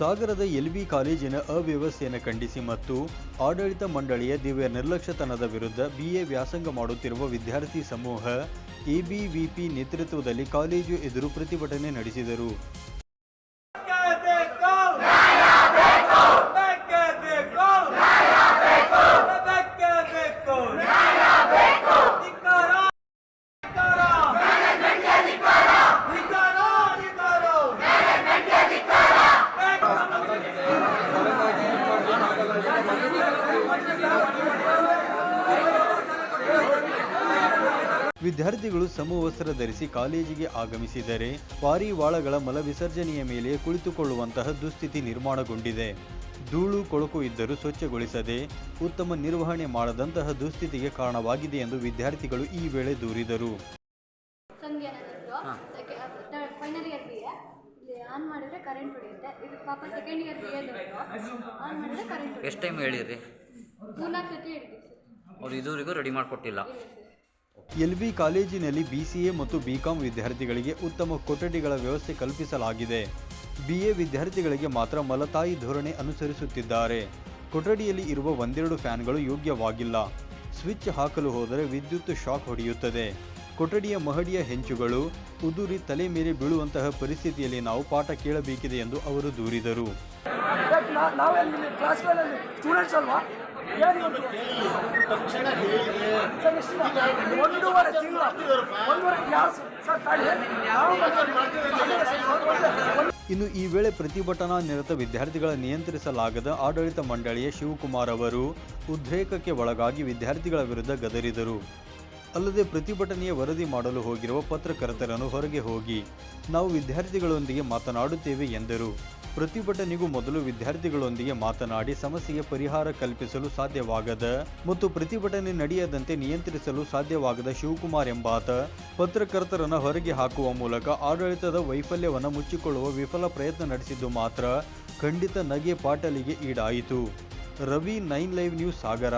ಸಾಗರದ ಎಲ್ಬಿ ಕಾಲೇಜಿನ ಅವ್ಯವಸ್ಥೆಯನ್ನು ಖಂಡಿಸಿ ಮತ್ತು ಆಡಳಿತ ಮಂಡಳಿಯ ದಿವ್ಯ ನಿರ್ಲಕ್ಷ್ಯತನದ ವಿರುದ್ಧ ಬಿಎ ವ್ಯಾಸಂಗ ಮಾಡುತ್ತಿರುವ ವಿದ್ಯಾರ್ಥಿ ಸಮೂಹ ಎಬಿವಿಪಿ ನೇತೃತ್ವದಲ್ಲಿ ಕಾಲೇಜು ಎದುರು ಪ್ರತಿಭಟನೆ ನಡೆಸಿದರು ಬೇಕು ಬೇಕು ಬೇಕೇ ಬೇಕು ಬೇಕೇ ಬೇಕು ಧಿಕ್ಕಾರ ಧಿಕ್ಕಾರ ಧಿಕ್ಕಾರ ಧಿಕ್ಕಾರ ವಿದ್ಯಾರ್ಥಿಗಳು ಸಮವಸ್ತ್ರ ಧರಿಸಿ ಕಾಲೇಜಿಗೆ ಆಗಮಿಸಿದರೆ ಪಾರಿವಾಳಗಳ ಮಲವಿಸರ್ಜನೆಯ ಮೇಲೆ ಕುಳಿತುಕೊಳ್ಳುವಂತಹ ದುಸ್ಥಿತಿ ನಿರ್ಮಾಣಗೊಂಡಿದೆ. ಧೂಳು ಕೊಳಕು ಇದ್ದರೂ ಸ್ವಚ್ಛಗೊಳಿಸದೆ ಉತ್ತಮ ನಿರ್ವಹಣೆ ಮಾಡದಂತಹ ದುಸ್ಥಿತಿಗೆ ಕಾರಣವಾಗಿದೆ ಎಂದು ವಿದ್ಯಾರ್ಥಿಗಳು ಈ ವೇಳೆ ದೂರಿದರು. ಸಂಧ್ಯಾ ನನ್ನ ಫೈನಲ್ ಇಯರ್ ಇಲ್ಲಿ ಆನ್ ಮಾಡಿದ್ರೆ ಕರೆಂಟ್ ಹೊಡೆಯುತ್ತೆ ಇದು ಪಾಪ ಸೆಕೆಂಡ್ ಇಯರ್ ಬಿ ಎದವರು ಆನ್ ಮಾಡಿದ್ರೆ ಕರೆಂಟ್ ಎಷ್ಟು ಟೈಮ್ ಹೇಳಿರಿ? ಮೂರ್ನಾಲ್ಕು ಸತಿ ಅವ್ರು ಇದುವರೆಗೂ ರೆಡಿ ಮಾಡಿಕೊಟ್ಟಿಲ್ಲ. ಎಲ್ಬಿ ಕಾಲೇಜಿನಲ್ಲಿ ಬಿಸಿಎ ಮತ್ತು ಬಿಕಾಂ ವಿದ್ಯಾರ್ಥಿಗಳಿಗೆ ಉತ್ತಮ ಕೊಠಡಿಗಳ ವ್ಯವಸ್ಥೆ ಕಲ್ಪಿಸಲಾಗಿದೆ. ಬಿಎ ವಿದ್ಯಾರ್ಥಿಗಳಿಗೆ ಮಾತ್ರ ಮಲತಾಯಿ ಧೋರಣೆ ಅನುಸರಿಸುತ್ತಿದ್ದಾರೆ. ಕೊಠಡಿಯಲ್ಲಿ ಇರುವ ಒಂದೆರಡು ಫ್ಯಾನ್ಗಳು ಯೋಗ್ಯವಾಗಿಲ್ಲ. ಸ್ವಿಚ್ ಹಾಕಲು ಹೋದರೆ ವಿದ್ಯುತ್ ಶಾಕ್ ಹೊಡೆಯುತ್ತದೆ. ಕೊಠಡಿಯ ಮಹಡಿಯ ಹೆಂಚುಗಳು ಉದುರಿ ತಲೆ ಮೇಲೆ ಬೀಳುವಂತಹ ಪರಿಸ್ಥಿತಿಯಲ್ಲಿ ನಾವು ಪಾಠ ಕೇಳಬೇಕಿದೆ ಎಂದು ಅವರು ದೂರಿದರು. ಇನ್ನು ಈ ವೇಳೆ ಪ್ರತಿಭಟನಾ ನಿರತ ವಿದ್ಯಾರ್ಥಿಗಳ ನಿಯಂತ್ರಿಸಲಾಗದ ಆಡಳಿತ ಮಂಡಳಿಯ ಶಿವಕುಮಾರ್ ಅವರು ಉದ್ರೇಕಕ್ಕೆ ಒಳಗಾಗಿ ವಿದ್ಯಾರ್ಥಿಗಳ ವಿರುದ್ಧ ಗದರಿದರು. ಅಲ್ಲದೆ ಪ್ರತಿಭಟನೆಯ ವರದಿ ಮಾಡಲು ಹೋಗಿರುವ ಪತ್ರಕರ್ತರನ್ನು ಹೊರಗೆ ಹೋಗಿ ನಾವು ವಿದ್ಯಾರ್ಥಿಗಳೊಂದಿಗೆ ಮಾತನಾಡುತ್ತೇವೆ ಎಂದರು. ಪ್ರತಿಭಟನೆಗೂ ಮೊದಲು ವಿದ್ಯಾರ್ಥಿಗಳೊಂದಿಗೆ ಮಾತನಾಡಿ ಸಮಸ್ಯೆಗೆ ಪರಿಹಾರ ಕಲ್ಪಿಸಲು ಸಾಧ್ಯವಾಗದ ಮತ್ತು ಪ್ರತಿಭಟನೆ ನಡೆಯದಂತೆ ನಿಯಂತ್ರಿಸಲು ಸಾಧ್ಯವಾಗದ ಶಿವಕುಮಾರ್ ಎಂಬಾತ ಪತ್ರಕರ್ತರನ್ನು ಹೊರಗೆ ಹಾಕುವ ಮೂಲಕ ಆಡಳಿತದ ವೈಫಲ್ಯವನ್ನು ಮುಚ್ಚಿಕೊಳ್ಳುವ ವಿಫಲ ಪ್ರಯತ್ನ ನಡೆಸಿದ್ದು ಮಾತ್ರ ಖಂಡಿತ ನಗೆ ಪಾಟಲಿಗೆ ಈಡಾಯಿತು. Ravi nine live news Sagara.